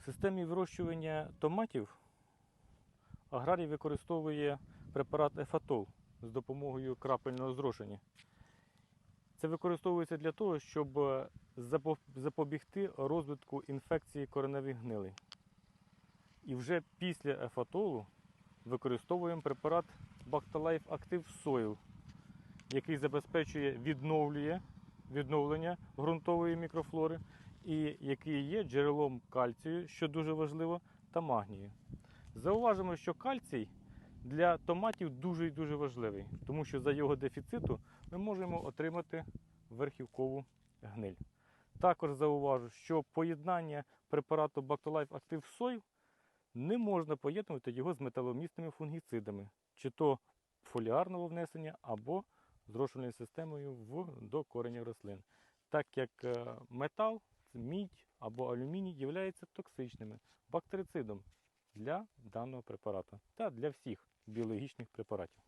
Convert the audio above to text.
В системі вирощування томатів аграрій використовує препарат ефатол з допомогою крапельного зрошення. Це використовується для того, щоб запобігти розвитку інфекції кореневих гнилей. І вже після ефатолу використовуємо препарат Bactolife Active Soil, який забезпечує відновлює, відновлення ґрунтової мікрофлори і який є джерелом кальцію, що дуже важливо, та магнію. Зауважимо, що кальцій для томатів дуже і дуже важливий, тому що за його дефіциту ми можемо отримати верхівкову гниль. Також зауважу, що поєднання препарату Bactolife Active Soil не можна поєднувати його з металомісними фунгіцидами, чи то фоліарного внесення або зрошувальною системою в, до кореня рослин, так як е, метал, мідь або алюміній являються токсичними бактерицидом для даного препарату та для всіх біологічних препаратів.